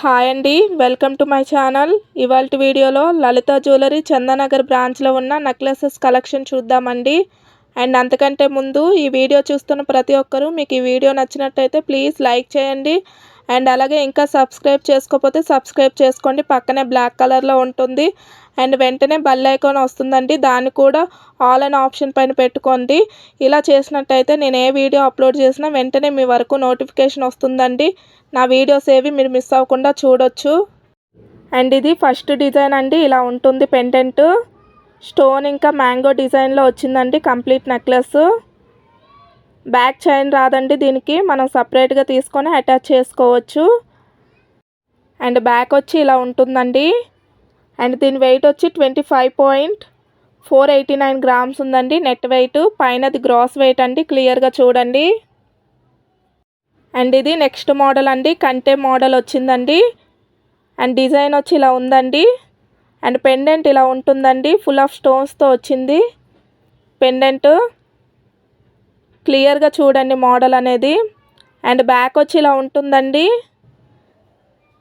Hi అండి welcome to my channel. ఇవాళ వీడియోలో లలిత జ్యువెలరీ చందానగర్ బ్రాంచ్లో ఉన్న నెక్లెసెస్ కలెక్షన్ చూద్దామండి. అండ్ అంతకంటే ముందు ఈ వీడియో చూస్తున్న ప్రతి ఒక్కరూ మీకు ఈ వీడియో నచ్చినట్టయితే ప్లీజ్ లైక్ చేయండి. అండ్ అలాగే ఇంకా సబ్స్క్రైబ్ చేసుకోకపోతే సబ్స్క్రైబ్ చేసుకోండి. పక్కనే బ్లాక్ కలర్లో ఉంటుంది. అండ్ వెంటనే బెల్ ఐకాన్ వస్తుందండి. దాన్ని కూడా ఆల్ అన్ ఆప్షన్ పైన పెట్టుకోండి. ఇలా చేసినట్టయితే నేను ఏ వీడియో అప్లోడ్ చేసినా వెంటనే మీ వరకు నోటిఫికేషన్ వస్తుందండి. నా వీడియోస్ ఏవి మీరు మిస్ అవ్వకుండా చూడొచ్చు. అండ్ ఇది ఫస్ట్ డిజైన్ అండి. ఇలా ఉంటుంది పెండెంట్. స్టోన్ ఇంకా మ్యాంగో డిజైన్లో వచ్చిందండి. కంప్లీట్ నెక్లెస్ బ్యాక్ చైన్ రాదండి దీనికి. మనం సపరేట్గా తీసుకొని అటాచ్ చేసుకోవచ్చు. అండ్ బ్యాక్ వచ్చి ఇలా ఉంటుందండి. అండ్ దీని వెయిట్ వచ్చి twenty five point four eighty nine grams ఉందండి. Net weight. పైనది గ్రాస్ వెయిట్ అండి. క్లియర్గా చూడండి. అండ్ ఇది నెక్స్ట్ మోడల్ అండి. కంటే మోడల్ వచ్చిందండి. అండ్ డిజైన్ వచ్చి ఇలా ఉందండి. అండ్ పెండెంట్ ఇలా ఉంటుందండి. ఫుల్ ఆఫ్ స్టోన్స్తో వచ్చింది. పెండెంట్. క్లియర్గా చూడండి మోడల్ అనేది. అండ్ బ్యాక్ వచ్చి ఇలా ఉంటుందండి.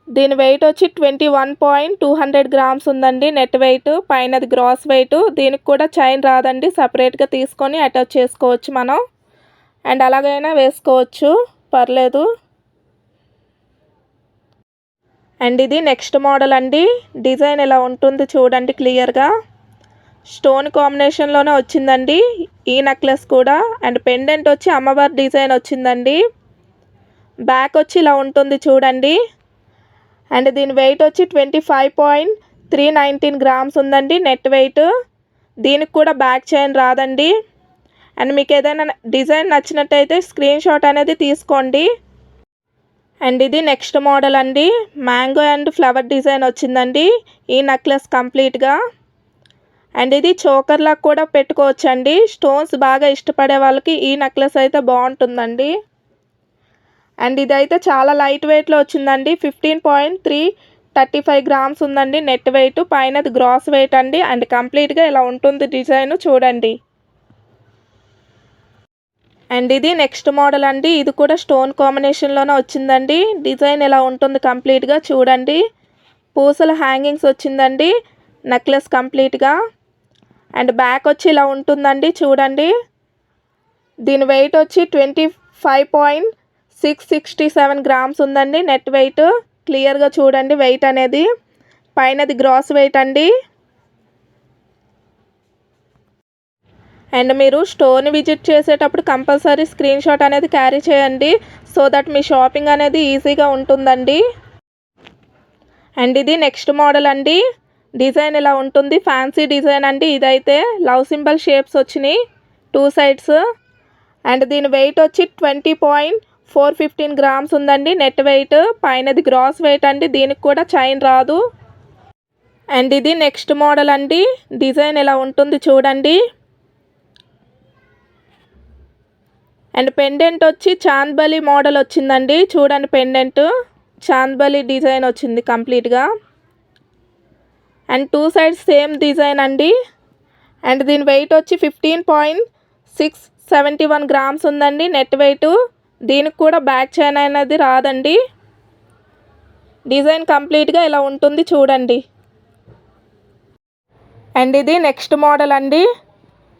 దీని వెయిట్ వచ్చి twenty one point two hundred grams ఉందండి నెట్ వెయిట్. పైనది గ్రాస్ వెయిట్. దీనికి కూడా చైన్ రాదండి. సపరేట్గా తీసుకొని అటాచ్ చేసుకోవచ్చు మనం. అండ్ అలాగైనా వేసుకోవచ్చు. పర్లేదు. అండ్ ఇది నెక్స్ట్ మోడల్ అండి. డిజైన్ ఇలా ఉంటుంది చూడండి క్లియర్గా. స్టోన్ కాంబినేషన్లోనే వచ్చిందండి. ఈ నెక్లెస్ కూడా. అండ్ పెండెంట్ వచ్చి అమ్మవారి డిజైన్ వచ్చిందండి. బ్యాక్ వచ్చి ఇలా ఉంటుంది చూడండి. అండ్ దీని వెయిట్ వచ్చి twenty five point three nineteen grams ఉందండి నెట్ వెయిట్ దీనికి కూడా బ్యాక్ చైన్ రాదండి. అండ్ మీకు ఏదైనా డిజైన్ నచ్చినట్టయితే స్క్రీన్ షాట్ అనేది తీసుకోండి. అండ్ ఇది నెక్స్ట్ మోడల్ అండి. మ్యాంగో అండ్ ఫ్లవర్ డిజైన్ వచ్చిందండి. ఈ నెక్లెస్ కంప్లీట్గా అండ్ ఇది చోకర్లా కూడా పెట్టుకోవచ్చండి. స్టోన్స్ బాగా ఇష్టపడే వాళ్ళకి ఈ నెక్లెస్ అయితే బాగుంటుందండి. అండ్ ఇదైతే చాలా లైట్ వెయిట్లో వచ్చిందండి. Fifteen point three thirty five grams ఉందండి నెట్ వెయిట్. పైన గ్రాస్ వెయిట్ అండి. అండ్ కంప్లీట్గా ఇలా ఉంటుంది డిజైన్ చూడండి. అండ్ ఇది నెక్స్ట్ మోడల్ అండి. ఇది కూడా స్టోన్ కాంబినేషన్లోనే వచ్చిందండి. డిజైన్ ఇలా ఉంటుంది కంప్లీట్గా చూడండి. పూసల హ్యాంగింగ్స్ వచ్చిందండి. నెక్లెస్ కంప్లీట్గా అండ్ బ్యాక్ వచ్చి ఇలా ఉంటుందండి చూడండి. దీని వెయిట్ వచ్చి twenty five point six sixty seven grams ఉందండి నెట్ వెయిట్ క్లియర్గా చూడండి వెయిట్ అనేది. పైనది గ్రాస్ వెయిట్ అండి. అండ్ మీరు స్టోర్ని విజిట్ చేసేటప్పుడు కంపల్సరీ స్క్రీన్ షాట్ అనేది క్యారీ చేయండి సో దట్ మీ షాపింగ్ అనేది ఈజీగా ఉంటుందండి. అండ్ ఇది నెక్స్ట్ మోడల్ అండి. డిజైన్ ఇలా ఉంటుంది? ఫ్యాన్సీ డిజైన్ అండి. ఇదైతే లవ్ సింబల్ షేప్స్ వచ్చినాయి. Two sides. అండ్ దీని వెయిట్ వచ్చి twenty point four fifteen grams ఉందండి. Net weight. పైనది గ్రాస్ వెయిట్ అండి. దీనికి కూడా చైన్ రాదు. అండ్ ఇది నెక్స్ట్ మోడల్ అండి. డిజైన్ ఇలా ఉంటుంది చూడండి. అండ్ పెండెంట్ వచ్చి చాంద్బలి మోడల్ వచ్చిందండి. చూడండి పెండెంట్. చాంద్బలి డిజైన్ వచ్చింది కంప్లీట్గా. And two sides same design అండి. అండ్ దీని వెయిట్ వచ్చి fifteen point six seventy one grams ఉందండి నెట్ వెయిట్. దీనికి కూడా బ్యాక్ చైన్ అనేది రాదండి. డిజైన్ కంప్లీట్గా ఇలా ఉంటుంది చూడండి. అండ్ ఇది నెక్స్ట్ మోడల్ అండి.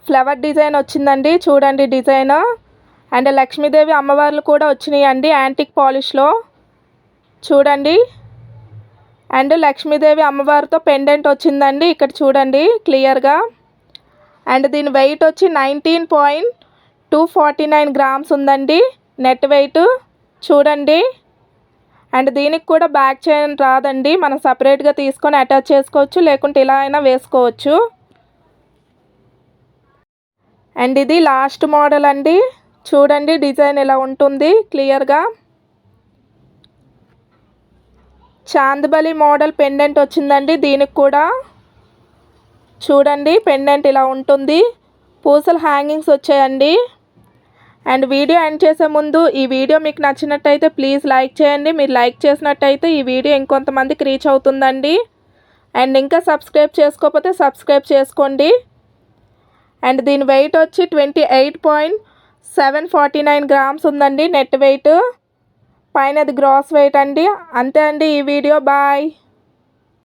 ఫ్లవర్ డిజైన్ వచ్చిందండి చూడండి డిజైన్. అండ్ లక్ష్మీదేవి అమ్మవార్లు కూడా వచ్చినాయి అండి యాంటిక్ పాలిష్లో. చూడండి. అండ్ లక్ష్మీదేవి అమ్మవారితో పెండెంట్ వచ్చిందండి. ఇక్కడ చూడండి క్లియర్గా అండ్ దీని వెయిట్ వచ్చి nineteen point two forty nine grams ఉందండి. నెట్ వెయిట్ చూడండి. అండ్ దీనికి కూడా బ్యాక్ చైన్ రాదండి. మనం సపరేట్గా తీసుకొని అటాచ్ చేసుకోవచ్చు లేకుంటే ఇలా అయినా వేసుకోవచ్చు. అండ్ ఇది లాస్ట్ మోడల్ అండి. చూడండి డిజైన్ ఎలా ఉంటుంది క్లియర్గా చాందబలి మోడల్ పెండెంట్ వచ్చిందండి. దీనికి కూడా చూడండి పెండెంట్ ఇలా ఉంటుంది. పూసలు హ్యాంగింగ్స్ వచ్చాయండి. అండ్ వీడియో ఎండ్ చేసే ముందు ఈ వీడియో మీకు నచ్చినట్టయితే ప్లీజ్ లైక్ చేయండి. మీరు లైక్ చేసినట్టయితే ఈ వీడియో ఇంకొంతమందికి రీచ్ అవుతుందండి. అండ్ ఇంకా సబ్స్క్రైబ్ చేసుకోకపోతే సబ్స్క్రైబ్ చేసుకోండి. అండ్ దీని వెయిట్ వచ్చి twenty eight point seven forty nine grams ఉందండి నెట్ వెయిట్. పైనది గ్రాస్ వెయిట్ అండి అంతే అండి ఈ వీడియో. బాయ్.